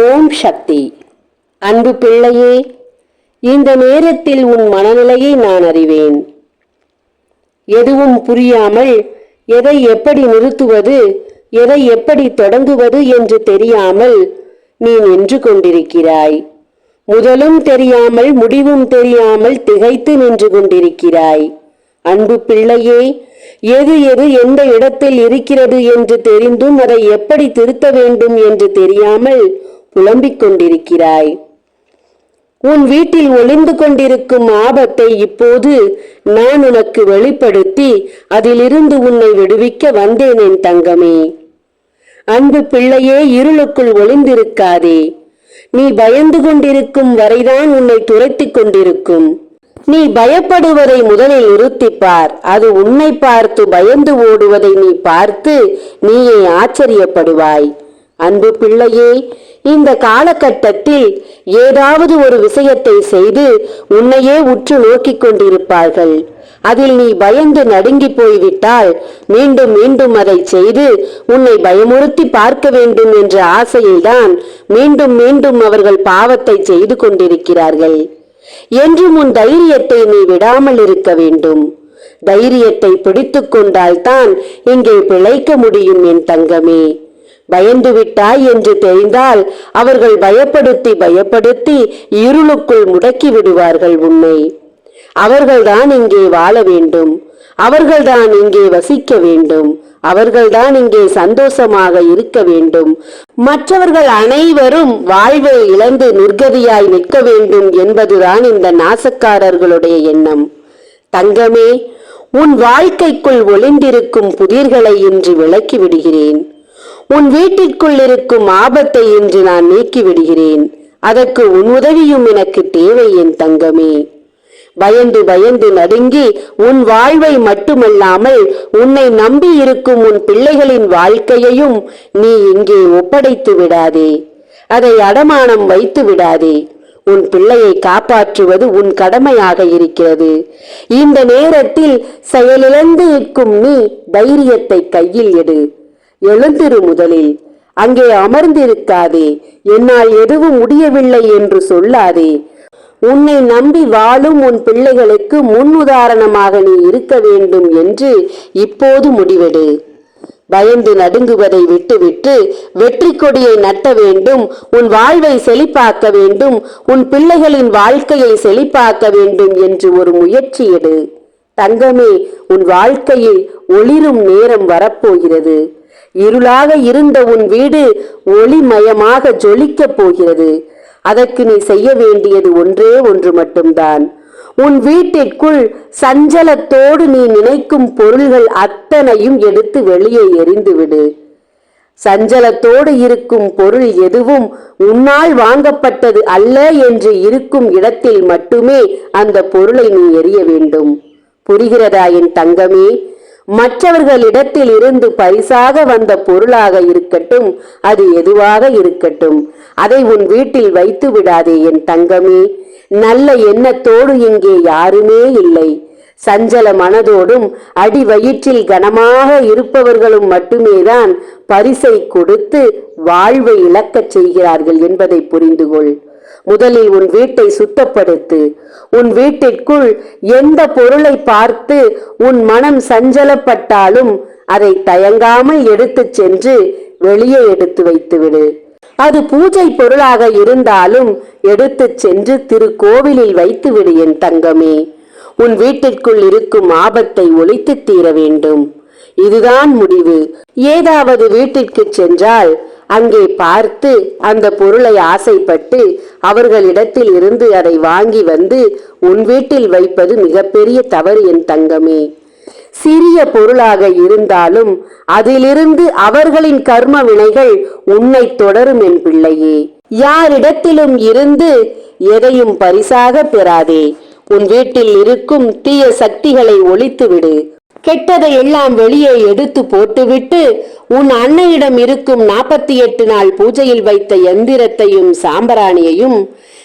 ஓம் சக்தி. அன்பு பிள்ளையே இந்த நேரத்தில் உன் மனநிலையை நான் அறிவேன். எதுவும் புரியாமல் எதை எப்படி நிறுத்துவது எதை எப்படி தொடங்குவது என்று தெரியாமல் நீ நின்று கொண்டிருக்கிறாய். முதலும் தெரியாமல் முடிவும் தெரியாமல் திகைத்து நின்று கொண்டிருக்கிறாய். அன்பு பிள்ளையே எது எது எந்த இடத்தில் இருக்கிறது என்று தெரிந்தும் அதை எப்படி திருத்த வேண்டும் என்று தெரியாமல் புலம்பிக் கொண்டிருக்கிறாய் உன் வீட்டில் ஒளிந்து கொண்டிருக்கும் ஆபத்தை இப்போது நான் உனக்கு வெளிப்படுத்தி அதிலிருந்து உன்னை விடுவிக்க வந்தேன் என் தங்கமே. அன்பு பிள்ளையே இருளுக்குள் ஒளிந்திருக்காதே. நீ பயந்து கொண்டிருக்கும் வரைதான் உன்னை துரைத்துக் கொண்டிருக்கும். நீ பயப்படுவதை முதலில் நிறுத்திப்பார். அது உன்னை பார்த்து பயந்து ஓடுவதை நீ பார்த்து நீயே ஆச்சரியப்படுவாய். அன்பு பிள்ளையே இந்த காலகட்டத்தில் ஏதாவது ஒரு விஷயத்தை செய்து உன்னையே உற்று நோக்கிக் கொண்டிருப்பார்கள். அதில் நீ பயந்து நடுங்கி போய்விட்டால் மீண்டும் மீண்டும் அதை செய்து உன்னை பயமுறுத்தி பார்க்க வேண்டும் என்ற ஆசையில்தான் மீண்டும் மீண்டும் அவர்கள் பாவத்தை செய்து கொண்டிருக்கிறார்கள். என்றும் உன் தைரியத்தை நீ விடாமல் இருக்க வேண்டும். தைரியத்தை பிடித்துக் கொண்டால்தான் இங்கே பிழைக்க முடியும் என் தங்கமே. பயந்து விட்டாய் என்று தெரிந்தால் அவர்கள் பயப்படுத்தி பயப்படுத்தி இருளுக்குள் முடக்கி விடுவார்கள் உன்னை. அவர்கள்தான் இங்கே வாழ வேண்டும். அவர்கள்தான் இங்கே வசிக்க வேண்டும். அவர்கள்தான் இங்கே சந்தோஷமாக இருக்க வேண்டும். மற்றவர்கள் அனைவரும் வாழ்வை இழந்து நிர்கதியாய் நிற்க வேண்டும் என்பதுதான் இந்த நாசக்காரர்களுடைய எண்ணம். தங்கமே உன் வாழ்க்கைக்குள் ஒளிந்திருக்கும் புதிர்களை இன்று விளக்கி விடுகிறேன். உன் வீட்டிற்குள் இருக்கும் ஆபத்தை இன்று நான் நீக்கிவிடுகிறேன். அதற்கு உன் உதவியும் எனக்கு தேவை என் தங்கமே. பயந்து பயந்து நடுங்கி உன் வாழ்வை மட்டுமல்லாமல் உன்னை நம்பி இருக்கும் உன் பிள்ளைகளின் வாழ்க்கையையும் நீ இங்கே ஒப்படைத்து விடாதே. அதை அடமானம் வைத்து விடாதே. உன் பிள்ளையை காப்பாற்றுவது உன் கடமையாக இருக்கிறது. இந்த நேரத்தில் செயலிழந்து நிற்கும் நீ தைரியத்தை கையில் எடு. எழுந்திரு முதலில். அங்கே அமர்ந்திருக்காதே. என்னால் எதுவும் முடியவில்லை என்று சொல்லாதே. உன்னை நம்பி வாழும் உன் பிள்ளைகளுக்கு முன் உதாரணமாக நீ இருக்க வேண்டும் என்று இப்போது முடிவெடு. பயந்து நடுங்குவதை விட்டுவிட்டு வெற்றி கொடியை நட்ட வேண்டும் உன் வாழ்வை செழிப்பாக்க வேண்டும் உன் பிள்ளைகளின் வாழ்க்கையை செழிப்பாக்க வேண்டும் என்று ஒரு முயற்சி எடு. தங்கமே உன் வாழ்க்கையில் ஒளிரும் நேரம் வரப்போகிறது. இருளாக இருந்த உன் வீடு ஒளிமயமாக ஜொலிக்கப் போகிறது. அதற்கு நீ செய்ய வேண்டியது ஒன்றே ஒன்று மட்டும்தான். உன் வீட்டிற்குள் சஞ்சலத்தோடு நீ நினைக்கும் பொருள்கள் அத்தனையும் எடுத்து வெளியே எறிந்துவிடு. சஞ்சலத்தோடு இருக்கும் பொருள் எதுவும் உன்னால் வாங்கப்பட்டது அல்ல என்று இருக்கும் இடத்தில் மட்டுமே அந்த பொருளை நீ எறிய வேண்டும். புரிகிறதா என் தங்கமே? மற்றவர்களிடத்தில் இருந்து பரிசாக வந்த பொருளாக இருக்கட்டும் அது எதுவாக இருக்கட்டும். அதை உன் வீட்டில் வைத்து விடாதே என் தங்கமே. நல்ல எண்ணத்தோடு இங்கே யாருமே இல்லை. சஞ்சல மனதோடும் அடி வயிற்றில் கனமாக இருப்பவர்களும் மட்டுமேதான் பரிசை கொடுத்து வாழ்வை இழக்கச் செய்கிறார்கள் என்பதை புரிந்துகொள். முதலில் உன் வீட்டை சுத்தப்படுத்து. உன் வீட்டிற்குள் எந்த பொருளை பார்த்து உன் மனம் சஞ்சலப்பட்டாலும் அதை தயங்காமல் எடுத்துச் சென்று வெளியே எடுத்து வைத்துவிடு. அது பூஜை பொருளாக இருந்தாலும் எடுத்துச் சென்று திருக்கோவிலில் வைத்துவிடு என் தங்கமே. உன் வீட்டிற்குள் இருக்கும் ஆபத்தை ஒழித்து தீர வேண்டும். இதுதான் முடிவு. ஏதாவது வீட்டிற்கு சென்றால் அங்கே பார்த்து அந்த பொருளை ஆசைப்பட்டு அவர்களிடத்தில் இருந்து அதை வாங்கி வந்து உன் வீட்டில் வைப்பது மிகப்பெரிய தவறு என் தங்கமே. சிறிய பொருளாக இருந்தாலும் அதிலிருந்து அவர்களின் கர்ம வினைகள் உன்னை தொடரும் என் பிள்ளையே. யாரிடத்திலும் இருந்து எதையும் பரிசாக பெறாதே. உன் வீட்டில் இருக்கும் தீய சக்திகளை ஒழித்துவிடு. கெட்டதை எல்லாம் வெளியே எடுத்து போட்டுவிட்டு உன் அன்னையிடம் இருக்கும் நாற்பத்தி எட்டு நாள் பூஜையில் வைத்த எந்திரத்தையும் சாம்பராணியையும்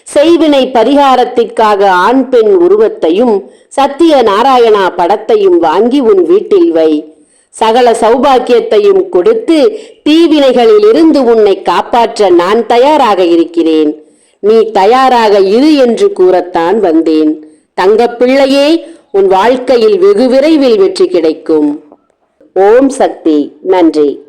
செய்வினை பரிகாரத்திற்காக ஆண் பெண் உருவத்தையும் சத்திய நாராயணா படத்தையும் வாங்கி உன் வீட்டில் வை. சகல சௌபாக்கியத்தையும் கொடுத்து தீவினைகளில் இருந்து உன்னை காப்பாற்ற நான் தயாராக இருக்கிறேன். நீ தயாராக இரு என்று கூறத்தான் வந்தேன். தங்கப்பிள்ளையே உன் வாழ்க்கையில் வெகு விரைவில் வெற்றி கிடைக்கும். ஓம் சக்தி. நன்றி.